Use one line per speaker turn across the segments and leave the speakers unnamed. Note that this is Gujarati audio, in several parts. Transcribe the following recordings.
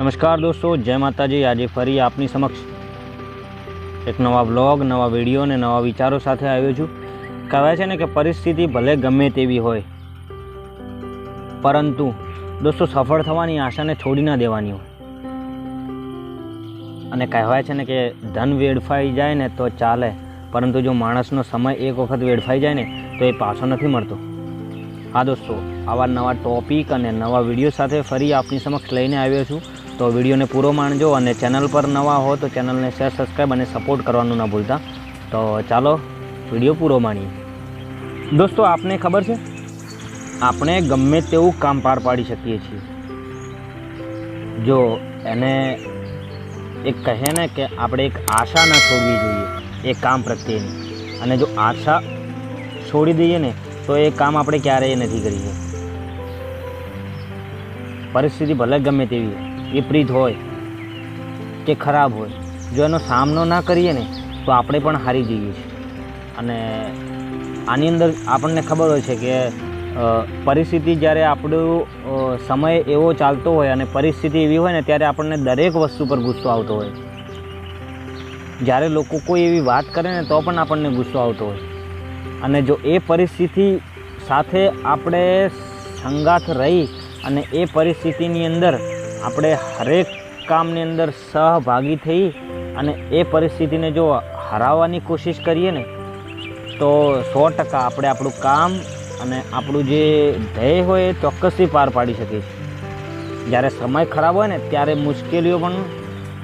નમસ્કાર દોસ્તો, જય માતાજી. આજે ફરી આપની સમક્ષ એક નવા બ્લોગ નવા વીડિયો અને નવા વિચારો સાથે આવ્યો છું. કહેવાય છે ને કે પરિસ્થિતિ ભલે ગમે તેવી હોય, પરંતુ દોસ્તો, સફળ થવાની આશાને છોડી ના દેવાની હોય. અને કહેવાય છે ને કે ધન વેડફાઈ જાય ને તો ચાલે, પરંતુ જો માણસનો સમય એક વખત વેડફાઈ જાય ને તો એ પાછો નથી મળતો. હા દોસ્તો, આવા નવા ટોપિક અને નવા વીડિયો સાથે ફરી આપની સમક્ષ લઈને આવ્યો છું. તો વિડીયોને પૂરો માણજો અને ચેનલ પર નવા હો તો ચેનલને શેર સબસ્ક્રાઈબ અને સપોર્ટ કરવાનું ના ભૂલતા. તો ચાલો, વીડિયો પૂરો માણીએ. દોસ્તો, આપને ખબર છે? આપણે ગમે તેવું કામ પાર પાડી શકીએ છીએ. જો, એને એક કહે ને કે આપણે એક આશા ના છોડવી જોઈએ, એ કામ પ્રત્યેની. અને જો આશા છોડી દઈએ ને, તો એ કામ આપણે ક્યારેય નથી કરીએ. પરિસ્થિતિ ભલે ગમે તેવી વિપરીત હોય કે ખરાબ હોય. જો એનો સામનો ના કરીએ ને, તો આપણે પણ હારી જઈએ છીએ. અને આની અંદર આપણને ખબર હોય છે કે પરિસ્થિતિ જ્યારે આપણો સમય એવો ચાલતો હોય અને પરિસ્થિતિ એવી હોય ને, ત્યારે આપણને દરેક વસ્તુ પર ગુસ્સો આવતો હોય. જ્યારે લોકો કોઈ એવી વાત કરે ને, તો પણ આપણને ગુસ્સો આવતો હોય. અને જો એ પરિસ્થિતિ સાથે આપણે સંગાથ રહી અને એ પરિસ્થિતિની અંદર આપણે હરેક કામની અંદર સહભાગી થઈ અને એ પરિસ્થિતિને જો હરાવવાની કોશિશ કરીએ ને, તો સો ટકા આપણે આપણું કામ અને આપણું જે ધ્યેય હોય એ ચોક્કસથી પાર પાડી શકીએ છીએ. જ્યારે સમય ખરાબ હોય ને, ત્યારે મુશ્કેલીઓ પણ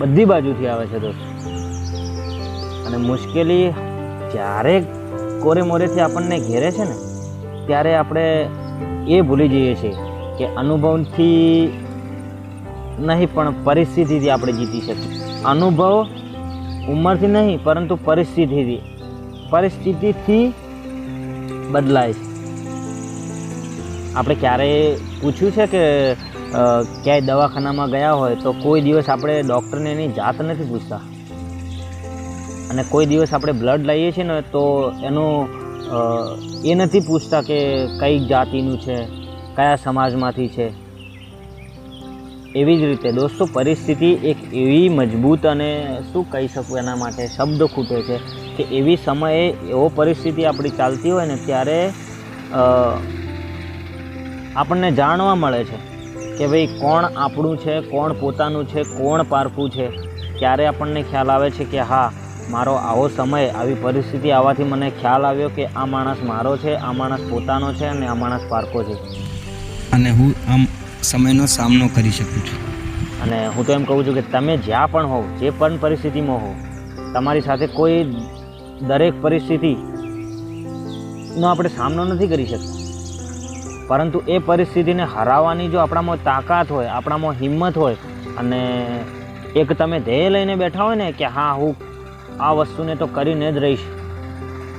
બધી બાજુથી આવે છે દોસ્ત. અને મુશ્કેલી જ્યારે કોરે મોરેથી આપણને ઘેરે છે ને, ત્યારે આપણે એ ભૂલી જઈએ છીએ કે અનુભવથી નહીં, પણ પરિસ્થિતિથી આપણે જીતી શકીએ. અનુભવ ઉંમરથી નહીં, પરંતુ પરિસ્થિતિથી. પરિસ્થિતિથી બદલાય છે. આપણે ક્યારેય પૂછ્યું છે કે ક્યાંય દવાખાનામાં ગયા હોય, તો કોઈ દિવસ આપણે ડૉક્ટરને એની જાત નથી પૂછતા. અને કોઈ દિવસ આપણે બ્લડ લઈએ છીએ ને, તો એનું એ નથી પૂછતા કે કઈ જાતિનું છે, કયા સમાજમાંથી છે. એવી જ રીતે દોસ્તો, પરિસ્થિતિ એક એવી મજબૂત અને શું કહી શકું એના માટે, શબ્દ ખૂટે છે કે એવી સમયે એવો પરિસ્થિતિ આપણી ચાલતી હોય ને ત્યારે આપણને જાણવા મળે છે કે ભાઈ કોણ આપણું છે, કોણ પોતાનું છે, કોણ પારખું છે. ત્યારે આપણને ખ્યાલ આવે છે કે હા, મારો આવો સમય, આવી પરિસ્થિતિ આવવાથી મને ખ્યાલ આવ્યો કે આ માણસ મારો છે, આ માણસ પોતાનો છે અને આ માણસ પારખો છે.
અને હું આમ સમયનો સામનો કરી શકું છું.
અને હું તો એમ કહું છું કે તમે જ્યાં પણ હોવ, જે પણ પરિસ્થિતિમાં હો તમારી સાથે કોઈ દરેક પરિસ્થિતિનો આપણે સામનો નથી કરી શકતા. પરંતુ એ પરિસ્થિતિને હરાવવાની જો આપણામાં તાકાત હોય, આપણામાં હિંમત હોય અને એક તમે ધ્યેય લઈને બેઠા હોય ને કે હા, હું આ વસ્તુને તો કરીને જ રહીશ,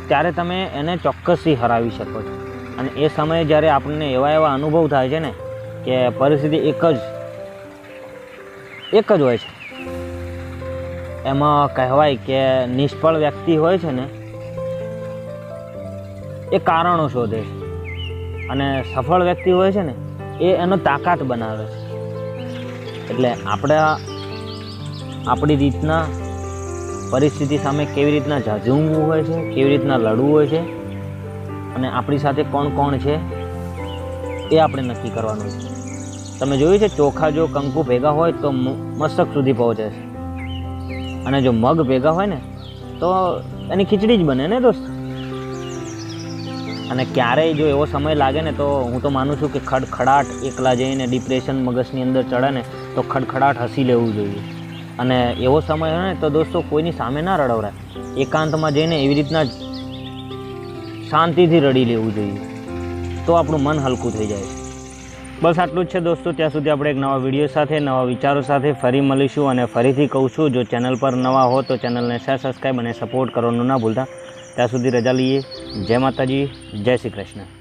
ત્યારે તમે એને ચોક્કસથી હરાવી શકો છો. અને એ સમયે જ્યારે આપણને એવા એવા અનુભવ થાય છે ને કે પરિસ્થિતિ એક જ એક જ હોય છે. એમાં કહેવાય કે નિષ્ફળ વ્યક્તિ હોય છે ને, એ કારણો શોધે છે. અને સફળ વ્યક્તિ હોય છે ને, એ એનો તાકાત બનાવે છે. એટલે આપણે, આપણી રીતના પરિસ્થિતિ સામે કેવી રીતના ઝઝૂમવું હોય છે, કેવી રીતના લડવું હોય છે, અને આપણી સાથે કોણ કોણ છે, એ આપણે નક્કી કરવાનું છે. તમે જોયું છે, ચોખા જો કંકુ ભેગા હોય તો મસ્તક સુધી પહોંચે છે. અને જો મગ ભેગા હોય ને, તો એની ખીચડી જ બને ને દોસ્ત? અને ક્યારેય જો એવો સમય લાગે ને તો હું તો માનું છું કે ખડખડાટ એકલા જઈને ડિપ્રેશન મગજની અંદર ચડે ને, તો ખડખડાટ હસી લેવું જોઈએ. અને એવો સમય હોય ને તો દોસ્તો કોઈની સામે ના રડવરાય. એકાંતમાં જઈને એવી રીતના શાંતિથી રડી લેવું જોઈએ. તો આપણું મન હલકું થઈ જાય છે. બસ આટલું જ છે દોસ્તો, ત્યાં સુધી આપણે એક નવા વીડિયો સાથે, નવા વિચારો સાથે ફરી મળીશું અને ફરીથી કહું છું, જો ચેનલ પર નવા હો તો ચેનલને શેર સબસ્ક્રાઈબ અને સપોર્ટ કરવાનું ના ભૂલતા. ત્યાં સુધી રજા લઈએ. જય માતાજી, જય શ્રી કૃષ્ણ.